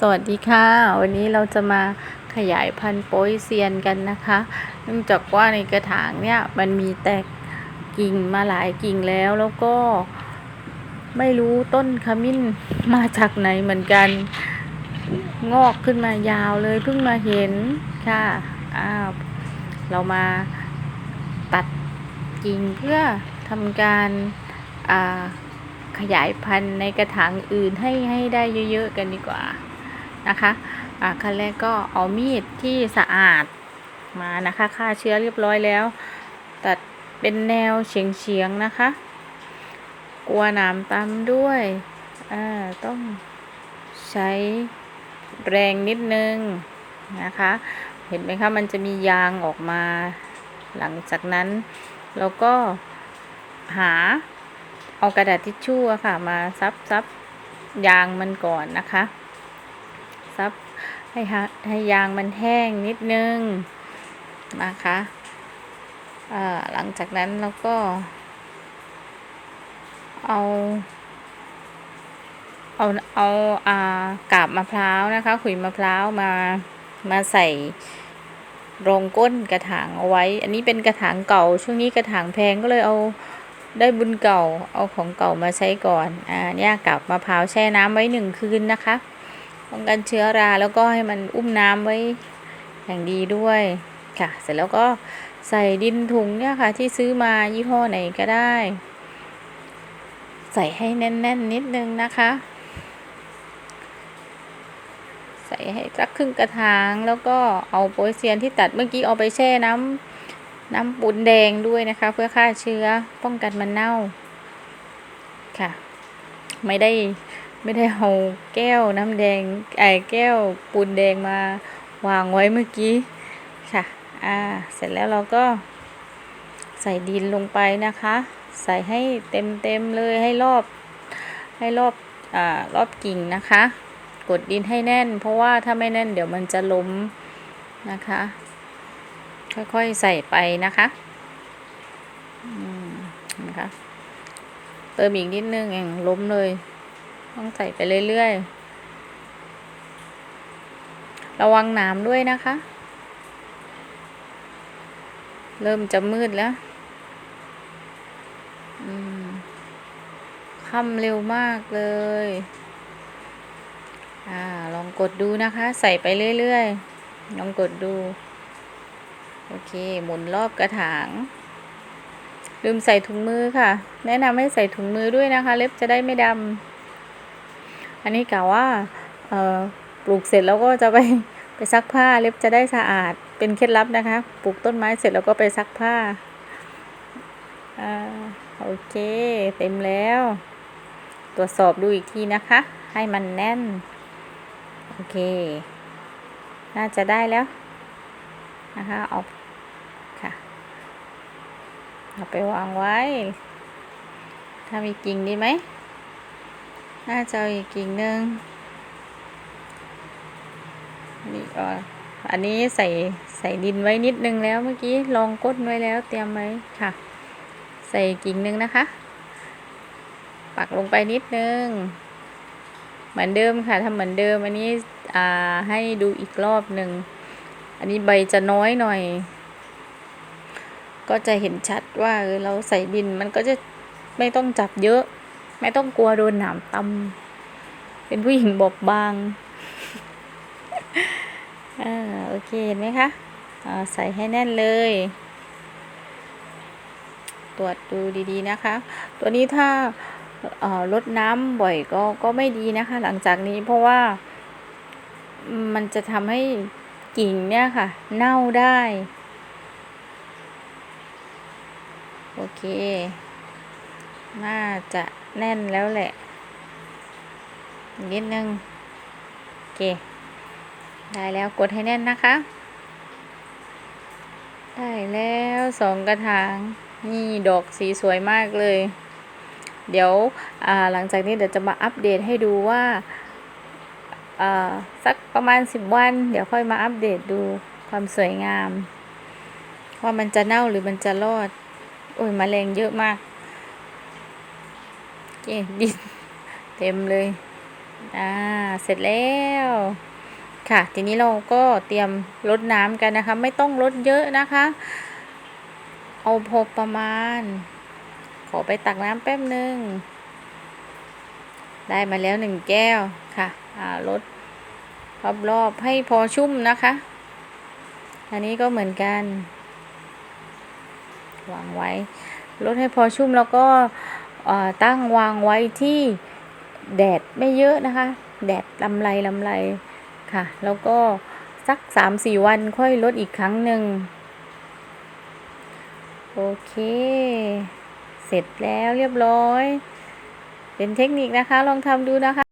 สวัสดีค่ะ วันนี้เราจะมาขยายพันธุ์โป้ยเซียนกันนะคะ เนื่องจากว่าในกระถางเนี่ยมันมีแตกกิ่งมาหลายกิ่งแล้วแล้วก็ไม่รู้ต้นขมิ้นมาจากไหนเหมือนกัน งอกขึ้นมายาวเลยเพิ่งมาเห็นค่ะอ้าวเรามาตัดกิ่งเพื่อทำการอ่าขยายพันธุ์ในกระถางอื่นให้ให้ได้เยอะๆกันดีกว่า นะคะอ่าขั้นแรกก็เอามีดที่สะอาดมานะคะฆ่าเชื้อเรียบร้อยแล้ว ตัดเป็นแนวเฉียงๆนะคะ กลัวหนามตำด้วยอ่าต้องใช้แรงนิดนึงนะคะ เห็นไหมคะมันจะมียางออกมา หลังจากนั้นเราก็หาเอากระดาษทิชชู่ค่ะมาซับซับยางมันก่อนนะคะ ซับให้ฮะให้ยางมันแห้งนิดนึงนะคะหลังจากนั้นเราก็ เอา เอาเอาอ่ากาบมะพร้าวนะคะ ขุยมะพร้าวมามาใส่รองก้นกระถางเอาไว้ อันนี้เป็นกระถางเก่า ช่วงนี้กระถางแพงก็เลยเอาได้บุญเก่า เอาของเก่ามาใช้ก่อน อ่าเนี่ยกับมะพร้าวแช่น้ำไว้หนึ่งคืนนะคะ ป้องกันเชื้อราแล้วก็ให้มันอุ้มน้ำไว้อย่างดีด้วยค่ะ เสร็จแล้วก็ใส่ดินถุงเนี่ยค่ะ ที่ซื้อมายี่ห้อไหนก็ได้ ใส่ให้แน่นๆนนิดนึงนะคะ ใส่ให้สักครึ่งกระถางแล้วก็เอาโปยเซียนที่ตัดเมื่อกี้เอาไปแช่น้ำน้ำปูนแดงด้วยนะคะ เพื่อฆ่าเชื้อป้องกันมันเน่าค่ะ ไม่ได้ ไม่ได้เอาแก้วน้ำแดงไอ้แก้วปูนแดงมาวางไว้เมื่อกี้ค่ะ อ่า เสร็จแล้วเราก็ใส่ดินลงไปนะคะ ใส่ให้เต็มเต็มเลยให้รอบให้รอบอ่ารอบกิ่งนะคะ กดดินให้แน่น เพราะว่าถ้าไม่แน่นเดี๋ยวมันจะล้มนะคะ ค่อยๆใส่ไปนะคะนะคะ เติมอีกนิดนึงเองล้มเลย ต้องใส่ไปเรื่อยๆ ระวังน้ำด้วยนะคะ เริ่มจะมืดแล้วค่ำเร็วมากเลย อ่า ลองกดดูนะคะ ใส่ไปเรื่อยๆ ลองกดดู โอเค หมุนรอบกระถาง ลืมใส่ถุงมือค่ะ แนะนำให้ใส่ถุงมือด้วยนะคะ เล็บจะได้ไม่ดำ อันนี้กล่าวว่าเออปลูกเสร็จแล้วก็จะไปไปซักผ้าเล็บจะได้สะอาดเป็นเคล็ดลับนะคะ ปลูกต้นไม้เสร็จแล้วก็ไปซักผ้าอ่าโอเค เต็มแล้ว ตรวจสอบดูอีกทีนะคะ ให้มันแน่น โอเค น่าจะได้แล้วนะคะเอาค่ะเอาไปวางไว้ ถ้ามีกิ่งดีไหม น่าจะอีกกิ่งหนึ่งนี่ก็อันนี้ใส่ใส่ดินไว้นิดนึงแล้วเมื่อกี้ลองก้นไว้แล้วเตรียมไว้ค่ะ ใส่กิ่งหนึ่งนะคะ ปักลงไปนิดนึง เหมือนเดิมค่ะทำเหมือนเดิมอันนี้อ่าให้ดูอีกรอบหนึ่งอันนี้ใบจะน้อยหน่อย ก็จะเห็นชัดว่าเราใส่ดินมันก็จะไม่ต้องจับเยอะ ไม่ต้องกลัวโดนหนามตำเป็นผู้หญิงบอบบางอ่าโอเคเห็นไหมคะอ่าใส่ให้แน่นเลย ตรวจดูดีๆนะคะ ตัวนี้ถ้าลดน้ำบ่อยก็ก็ไม่ดีนะคะ หลังจากนี้เพราะว่ามันจะทำให้กิ่งเนี่ยค่ะ เน่าได้ โอเค น่าจะแน่นแล้วแหละ นิดนึงโอเค ได้แล้วกดให้แน่นนะคะ ได้แล้วสองกระถาง นี่ดอกสีสวยมากเลย เดี๋ยวหลังจากนี้เดี๋ยวจะมาอัปเดตให้ดูว่าสักประมาณสิบวัน เดี๋ยวค่อยมาอัปเดตดูความสวยงาม ว่ามันจะเน่าหรือมันจะรอด โอ้ยมแมลงเยอะมาก เกดินเต็มเลย อ่า เสร็จแล้ว ค่ะ ทีนี้เราก็เตรียมรดน้ำกันนะคะ ไม่ต้องรดเยอะนะคะ เอาพอประมาณ ขอไปตักน้ำแป๊บหนึ่ง ได้มาแล้วหนึ่งแก้วค่ะ อ่ารดรอบๆให้พอชุ่มนะคะ อันนี้ก็เหมือนกัน วางไว้ ลดให้พอชุ่มแล้วก็ ตั้งวางไว้ที่แดดไม่เยอะนะคะ แดดลำไรลำไรค่ะ แล้วก็สักสามสี่วันค่อยลดอีกครั้งหนึ่งโอเค เสร็จแล้วเรียบร้อย เป็นเทคนิคนะคะ ลองทำดูนะคะ